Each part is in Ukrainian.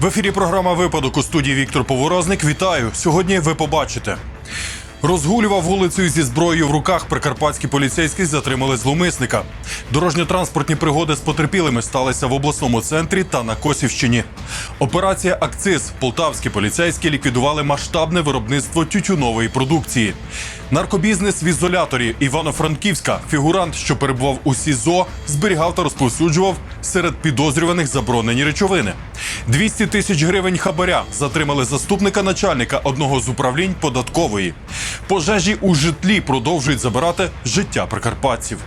В ефірі програма Випадок у студії Віктор Поворозник. Вітаю! Сьогодні ви побачите. Розгулював вулицею зі зброєю в руках. Прикарпатські поліцейські затримали зловмисника. Дорожньо-транспортні пригоди з потерпілими сталися в обласному центрі та на Косівщині. Операція Акциз. Полтавські поліцейські ліквідували масштабне виробництво тютюнової продукції. Наркобізнес в ізоляторі Івано-Франківська. Фігурант, що перебував у СІЗО, зберігав та розповсюджував серед підозрюваних заборонені речовини. 200 тисяч гривень хабаря затримали заступника начальника одного з управлінь податкової. Пожежі у житлі продовжують забирати життя прикарпатців.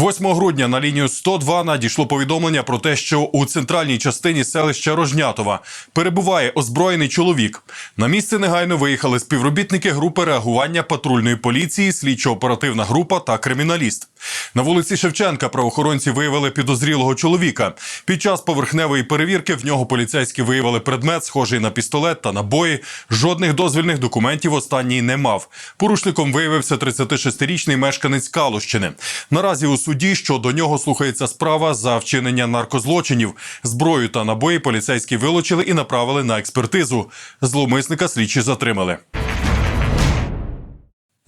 «8 грудня на лінію 102 надійшло повідомлення про те, що у центральній частині селища Рожнятова перебуває озброєний чоловік. На місце негайно виїхали співробітники групи реагування патрульної поліції, слідчо-оперативна група та криміналіст. На вулиці Шевченка правоохоронці виявили підозрілого чоловіка. Під час поверхневої перевірки в нього поліцейські виявили предмет, схожий на пістолет та набої. Жодних дозвільних документів останній не мав. Порушником виявився 36-річний мешканець Калущини. Наразі у суді щодо нього слухається справа за вчинення наркозлочинів. Зброю та набої поліцейські вилучили і направили на експертизу. Зловмисника слідчі затримали.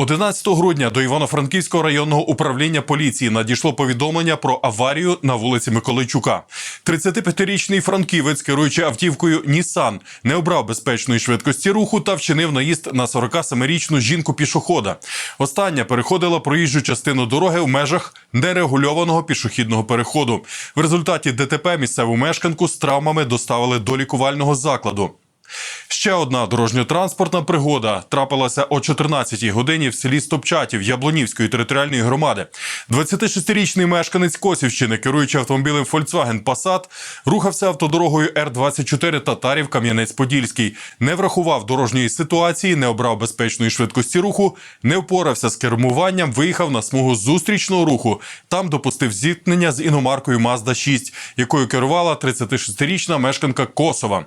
11 грудня до Івано-Франківського районного управління поліції надійшло повідомлення про аварію на вулиці Миколайчука. 35-річний франківець, керуючи автівкою Нісан, не обрав безпечної швидкості руху та вчинив наїзд на 47-річну жінку пішохода. Остання переходила проїжджу частину дороги в межах нерегульованого пішохідного переходу. В результаті ДТП місцеву мешканку з травмами доставили до лікувального закладу. Ще одна дорожньо-транспортна пригода трапилася о 14-й годині в селі Стопчатів Яблонівської територіальної громади. 26-річний мешканець Косівщини, керуючи автомобілем Volkswagen Passat, рухався автодорогою Р-24 Татарів Кам'янець-Подільський. Не врахував дорожньої ситуації, не обрав безпечної швидкості руху, не впорався з кермуванням, виїхав на смугу зустрічного руху. Там допустив зіткнення з іномаркою Mazda 6, якою керувала 36-річна мешканка Косова.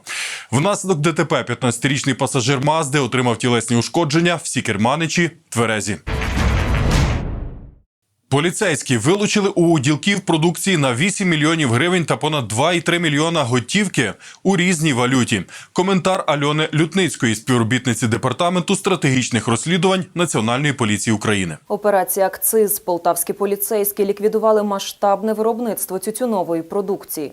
Внаслідок ДТП 15-річний пасажир Мазди отримав тілесні ушкодження, всі керманичі тверезі. Поліцейські вилучили у ділків продукції на 8 мільйонів гривень та понад 2,3 мільйона готівки у різній валюті. Коментар Альони Лютницької, співробітниці департаменту стратегічних розслідувань Національної поліції України. Операція «Акциз» полтавські поліцейські ліквідували масштабне виробництво тютюнової продукції.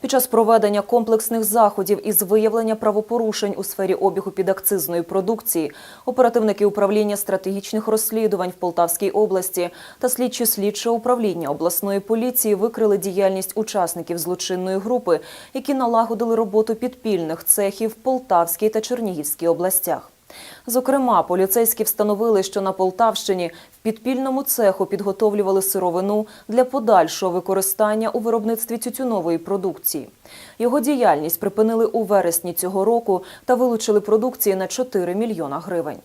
Під час проведення комплексних заходів із виявлення правопорушень у сфері обігу підакцизної продукції оперативники управління стратегічних розслідувань в Полтавській області та слідчі слідчого управління обласної поліції викрили діяльність учасників злочинної групи, які налагодили роботу підпільних цехів в Полтавській та Чернігівській областях. Зокрема, поліцейські встановили, що на Полтавщині в підпільному цеху підготовлювали сировину для подальшого використання у виробництві тютюнової продукції. Його діяльність припинили у вересні цього року та вилучили продукції на 4 мільйона гривень.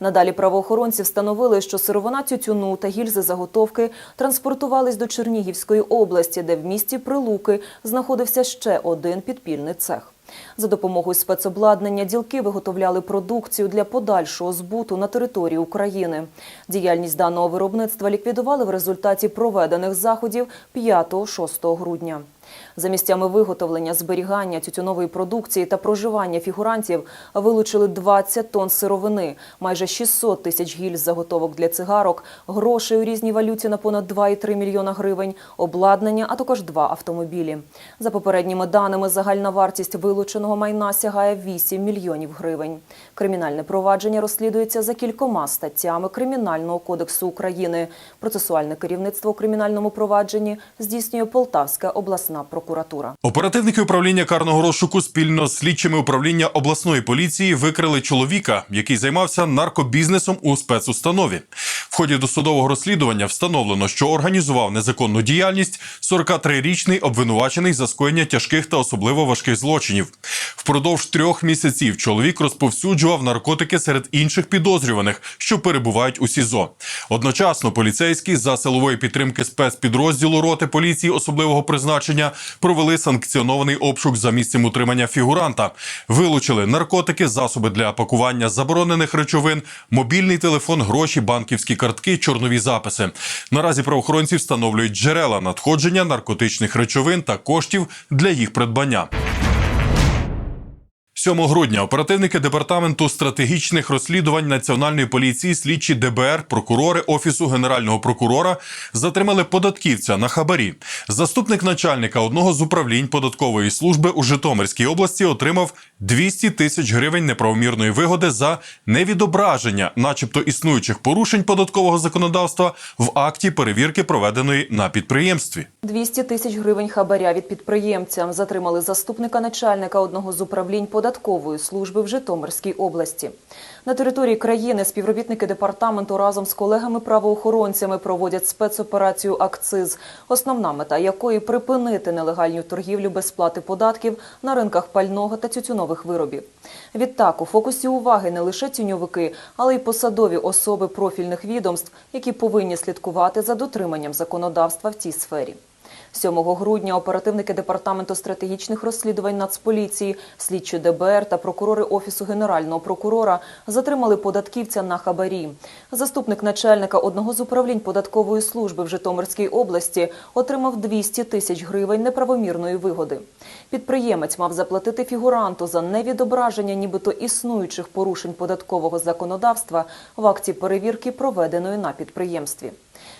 Надалі правоохоронці встановили, що сировина тютюну та гільзи заготовки транспортувались до Чернігівської області, де в місті Прилуки знаходився ще один підпільний цех. За допомогою спецобладнання ділки виготовляли продукцію для подальшого збуту на території України. Діяльність даного виробництва ліквідували в результаті проведених заходів 5-6 грудня. За місцями виготовлення, зберігання тютюнової продукції та проживання фігурантів вилучили 20 тонн сировини, майже 600 тисяч гільз заготовок для цигарок, грошей у різній валюті на понад 2,3 мільйона гривень, обладнання, а також два автомобілі. За попередніми даними, загальна вартість вилученого майна сягає 8 мільйонів гривень. Кримінальне провадження розслідується за кількома статтями Кримінального кодексу України. Процесуальне керівництво у кримінальному провадженні здійснює Полтавська обласна прокуратура. Оперативники управління карного розшуку спільно з слідчими управління обласної поліції викрили чоловіка, який займався наркобізнесом у спецустанові. В ході досудового розслідування встановлено, що організував незаконну діяльність 43-річний обвинувачений за скоєння тяжких та особливо важких злочинів. Впродовж трьох місяців чоловік розповсюджував наркотики серед інших підозрюваних, що перебувають у СІЗО. Одночасно поліцейські за силової підтримки спецпідрозділу роти поліції особливого призначення провели санкціонований обшук за місцем утримання фігуранта, вилучили наркотики, засоби для пакування заборонених речовин, мобільний телефон, гроші, банківські картки, чорнові записи. Наразі правоохоронці встановлюють джерела надходження наркотичних речовин та коштів для їх придбання. 7 грудня оперативники департаменту стратегічних розслідувань національної поліції, слідчі ДБР, прокурори офісу генерального прокурора затримали податківця на хабарі. Заступник начальника одного з управлінь податкової служби у Житомирській області отримав 200 тисяч гривень неправомірної вигоди за невідображення, начебто існуючих порушень податкового законодавства в акті перевірки, проведеної на підприємстві. 200 тисяч гривень хабаря від підприємця затримали заступника начальника одного з управлінь податкової служби в Житомирській області. На території країни співробітники департаменту разом з колегами-правоохоронцями проводять спецоперацію «Акциз», основна мета якої припинити нелегальну торгівлю без сплати податків на ринках пального та тютюнових виробів. Відтак у фокусі уваги не лише тюньовики, але й посадові особи профільних відомств, які повинні слідкувати за дотриманням законодавства в цій сфері. 7 грудня оперативники департаменту стратегічних розслідувань Нацполіції, слідчі ДБР та прокурори офісу генерального прокурора затримали податківця на хабарі. Заступник начальника одного з управлінь податкової служби в Житомирській області отримав 200 тисяч гривень неправомірної вигоди. Підприємець мав заплатити фігуранту за невідображення нібито існуючих порушень податкового законодавства в акті перевірки, проведеної на підприємстві.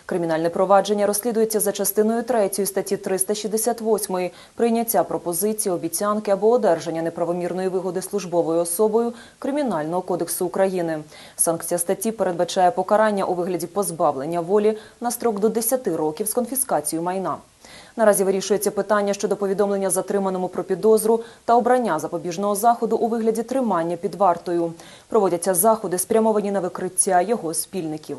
Кримінальне провадження розслідується за частиною 3 статті 368 прийняття пропозиції, обіцянки або одержання неправомірної вигоди службовою особою Кримінального кодексу України. Санкція статті передбачає покарання у вигляді позбавлення волі на строк до 10 років з конфіскацією майна. Наразі вирішується питання щодо повідомлення затриманому про підозру та обрання запобіжного заходу у вигляді тримання під вартою. Проводяться заходи, спрямовані на викриття його спільників.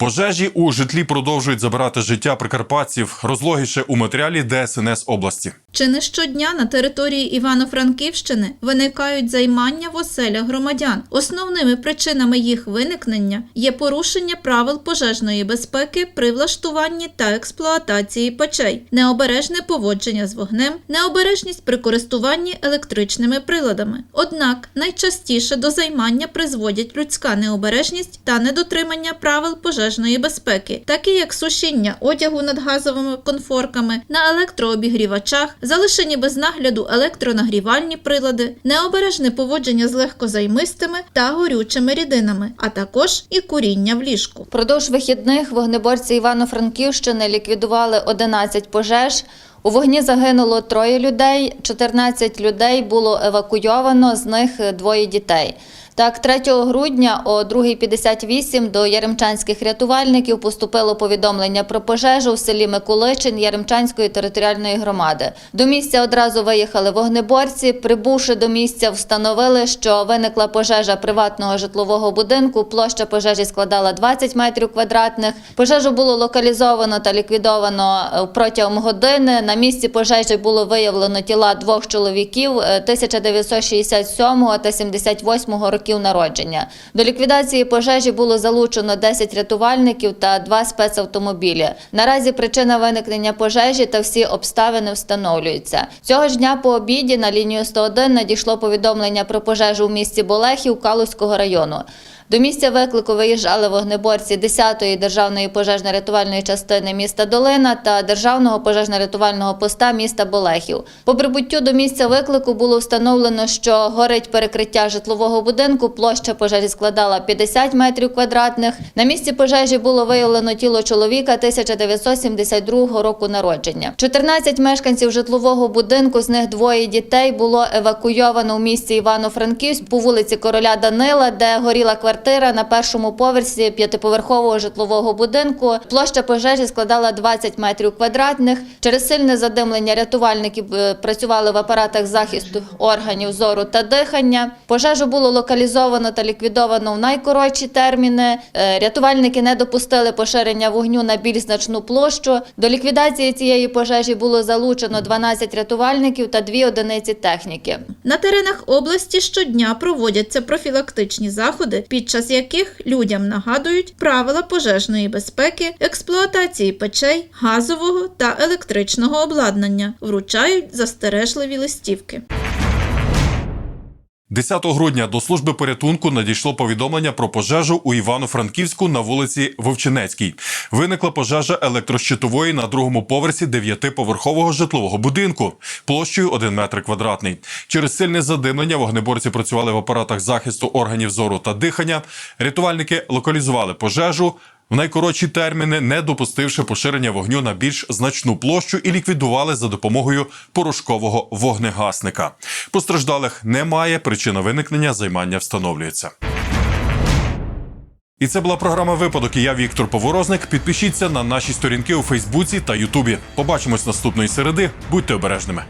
Пожежі у житлі продовжують забирати життя прикарпатців. Розлогіше у матеріалі ДСНС області. Чи не щодня на території Івано-Франківщини виникають займання в оселях громадян? Основними причинами їх виникнення є порушення правил пожежної безпеки при влаштуванні та експлуатації печей, необережне поводження з вогнем, необережність при користуванні електричними приладами. Однак найчастіше до займання призводять людська необережність та недотримання правил пожежної безпеки, такі як сушіння одягу над газовими конфорками на електрообігрівачах, залишені без нагляду електронагрівальні прилади, необережне поводження з легкозаймистими та горючими рідинами, а також і куріння в ліжку. Впродовж вихідних вогнеборці Івано-Франківщини ліквідували 11 пожеж. У вогні загинуло троє людей, 14 людей було евакуйовано, з них двоє дітей. Так, 3 грудня о 2.58 до яремчанських рятувальників поступило повідомлення про пожежу в селі Миколичин Яремчанської територіальної громади. До місця одразу виїхали вогнеборці. Прибувши до місця, встановили, що виникла пожежа приватного житлового будинку. Площа пожежі складала 20 метрів квадратних. Пожежу було локалізовано та ліквідовано е, протягом години. На місці пожежі було виявлено тіла двох чоловіків е, 1967 та 78 років народження. До ліквідації пожежі було залучено 10 рятувальників та два спецавтомобілі. Наразі причина виникнення пожежі та всі обставини встановлюються. Цього ж дня по обіді на лінію 101 надійшло повідомлення про пожежу в місті Болехів Калузького району. До місця виклику виїжджали вогнеборці 10-ї державної пожежно-рятувальної частини міста Долина та державного пожежно-рятувального поста міста Болехів. По прибуттю до місця виклику було встановлено, що горить перекриття житлового будинку. Площа пожежі складала 50 метрів квадратних. На місці пожежі було виявлено тіло чоловіка 1972 року народження. 14 мешканців житлового будинку, з них двоє дітей, було евакуйовано в місті Івано-Франківськ по вулиці Короля Данила, де горіла квартира на першому поверсі п'ятиповерхового житлового будинку. Площа пожежі складала 20 метрів квадратних. Через сильне задимлення рятувальники е, працювали в апаратах захисту органів зору та дихання. Пожежу було локалізовано та ліквідовано в найкоротші терміни. Е, Рятувальники не допустили поширення вогню на більш значну площу. До ліквідації цієї пожежі було залучено 12 рятувальників та 2 одиниці техніки. На теренах області щодня проводяться профілактичні заходи, час яких людям нагадують правила пожежної безпеки, експлуатації печей, газового та електричного обладнання, вручають застережливі листівки. 10 грудня до служби порятунку надійшло повідомлення про пожежу у Івано-Франківську на вулиці Вовчинецькій. Виникла пожежа електрощитової на другому поверсі дев'ятиповерхового житлового будинку площею 1 метр квадратний. Через сильне задимлення вогнеборці працювали в апаратах захисту органів зору та дихання. Рятувальники локалізували пожежу. В найкоротші терміни, не допустивши поширення вогню на більш значну площу і ліквідували за допомогою порошкового вогнегасника. Постраждалих немає. Причина виникнення займання встановлюється. І це була програма Випадок. І я Віктор Поворозник. Підпишіться на наші сторінки у Фейсбуці та Ютубі. Побачимось наступної середи. Будьте обережними.